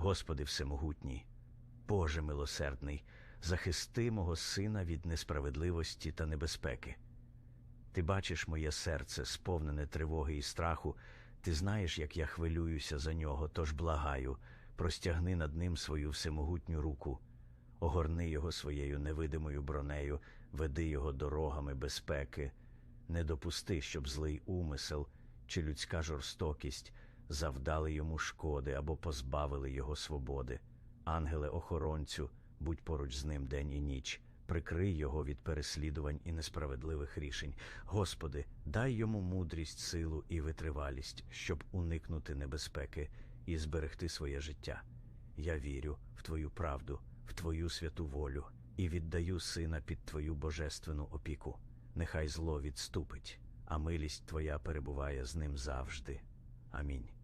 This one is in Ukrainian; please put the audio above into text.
Господи Всемогутній, Боже милосердний, захисти мого сина від несправедливості та небезпеки. Ти бачиш моє серце, сповнене тривоги і страху. Ти знаєш, як я хвилююся за нього, тож благаю, простягни над ним свою всемогутню руку, огорни його своєю невидимою бронею, веди його дорогами безпеки, не допусти, щоб злий умисел чи людська жорстокість завдали йому шкоди або позбавили його свободи. Ангеле охоронцю, будь поруч з ним день і ніч, прикрий його від переслідувань і несправедливих рішень. Господи, дай йому мудрість, силу і витривалість, щоб уникнути небезпеки і зберегти своє життя. Я вірю в Твою правду, в Твою святу волю і віддаю сина під Твою божественну опіку. Нехай зло відступить, а милість Твоя перебуває з ним завжди. Амінь.